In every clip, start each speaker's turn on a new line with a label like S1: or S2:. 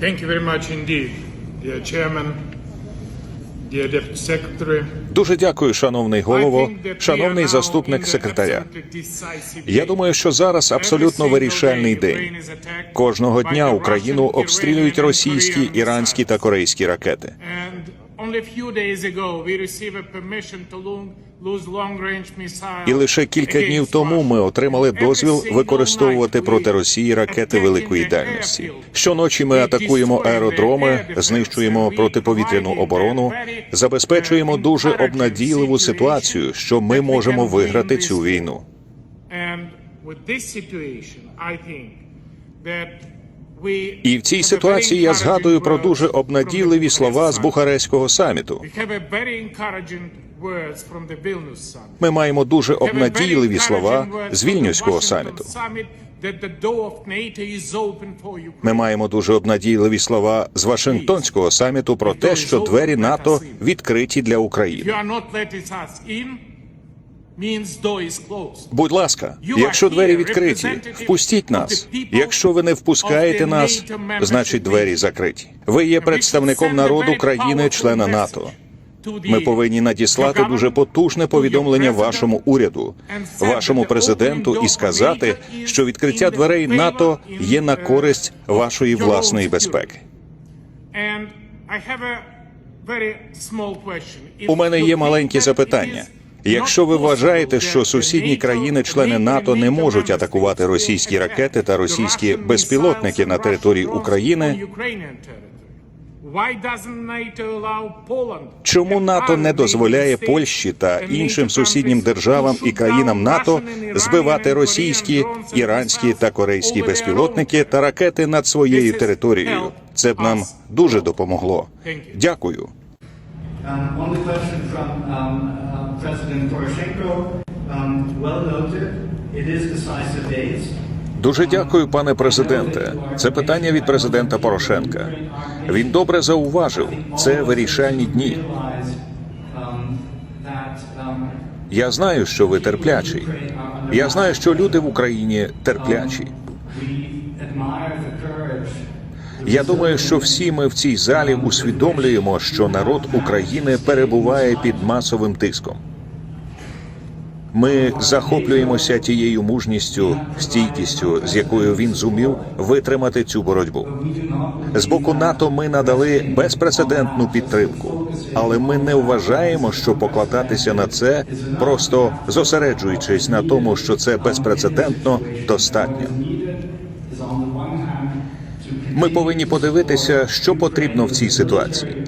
S1: Thank you very much indeed, dear Chairman, dear Deputy Secretary.
S2: Дуже дякую, шановний голово, шановний заступник секретаря. Я думаю, що зараз абсолютно вирішальний день. Кожного дня Україну обстрілюють російські, іранські та корейські ракети. І лише кілька днів тому ми отримали дозвіл використовувати проти Росії ракети великої дальності. Щоночі ми атакуємо аеродроми, знищуємо протиповітряну оборону, забезпечуємо дуже обнадійливу ситуацію, що ми можемо виграти цю війну. І в цій ситуації я згадую про дуже обнадійливі слова з Бухарестського саміту. Ми маємо дуже обнадійливі слова з Вільнюського саміту. Ми маємо дуже обнадійливі слова з Вашингтонського саміту про те, що двері НАТО відкриті для України. Будь ласка, якщо двері відкриті, впустіть нас. Якщо ви не впускаєте нас, значить двері закриті. Ви є представником народу країни, члена НАТО. Ми повинні надіслати дуже потужне повідомлення вашому уряду, вашому президенту і сказати, що відкриття дверей НАТО є на користь вашої власної безпеки. У мене є маленьке запитання. Якщо ви вважаєте, що сусідні країни-члени НАТО не можуть атакувати російські ракети та російські безпілотники на території України, чому НАТО не дозволяє Польщі та іншим сусіднім державам і країнам НАТО збивати російські, іранські та корейські безпілотники та ракети над своєю територією? Це б нам дуже допомогло. Дякую.
S3: President Poroshenko, um, well noted, it is decisive days.
S2: Дуже дякую, пане президенте. Це питання від президента Порошенка. Він добре зауважив. Це вирішальні дні. Я знаю, що ви терплячий. Я знаю, що люди в Україні терплячі. Я думаю, що всі ми в цій залі усвідомлюємо, що народ України перебуває під масовим тиском. Ми захоплюємося тією мужністю, стійкістю, з якою він зумів витримати цю боротьбу. З боку НАТО ми надали безпрецедентну підтримку, але ми не вважаємо, що покладатися на це, просто зосереджуючись на тому, що це безпрецедентно достатньо. Ми повинні подивитися, що потрібно в цій ситуації.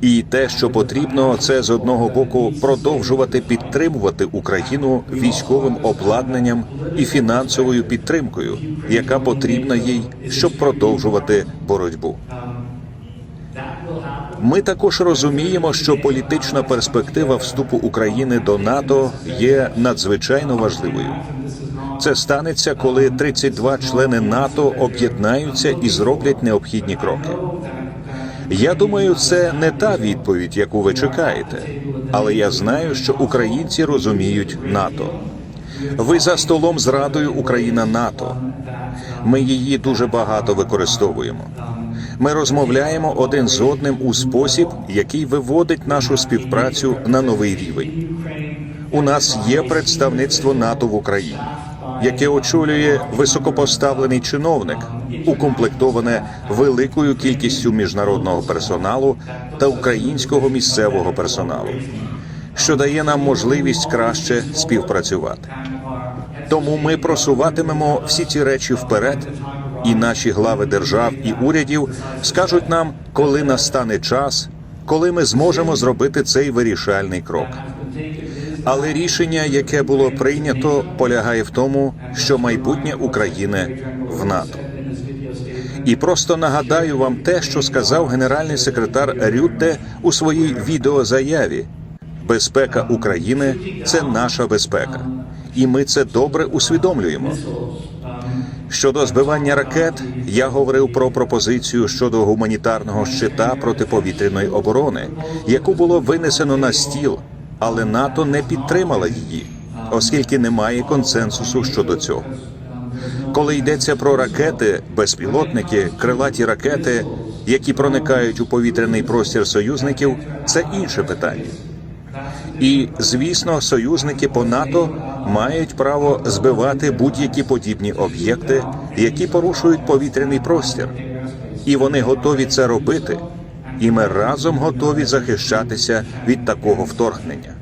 S2: І те, що потрібно, це з одного боку продовжувати підтримувати Україну військовим обладнанням і фінансовою підтримкою, яка потрібна їй, щоб продовжувати боротьбу. Ми також розуміємо, що політична перспектива вступу України до НАТО є надзвичайно важливою. Це станеться, коли 32 члени НАТО об'єднаються і зроблять необхідні кроки. Я думаю, це не та відповідь, яку ви чекаєте, але я знаю, що українці розуміють НАТО. Ви за столом з Радою Україна НАТО. Ми її дуже багато використовуємо. Ми розмовляємо один з одним у спосіб, який виводить нашу співпрацю на новий рівень. У нас є представництво НАТО в Україні, яке очолює високопоставлений чиновник, укомплектоване великою кількістю міжнародного персоналу та українського місцевого персоналу, що дає нам можливість краще співпрацювати. Тому ми просуватимемо всі ці речі вперед, і наші глави держав і урядів скажуть нам, коли настане час, коли ми зможемо зробити цей вирішальний крок. Але рішення, яке було прийнято, полягає в тому, що майбутнє України в НАТО. І просто нагадаю вам те, що сказав генеральний секретар Рютте у своїй відеозаяві: безпека України це наша безпека, і ми це добре усвідомлюємо. Щодо збивання ракет, я говорив про пропозицію щодо гуманітарного щита протиповітряної оборони, яку було винесено на стіл, але НАТО не підтримала її, оскільки немає консенсусу щодо цього. Коли йдеться про ракети, безпілотники, крилаті ракети, які проникають у повітряний простір союзників, це інше питання. І звісно, союзники по НАТО мають право збивати будь-які подібні об'єкти, які порушують повітряний простір, і вони готові це робити. І ми разом готові захищатися від такого вторгнення.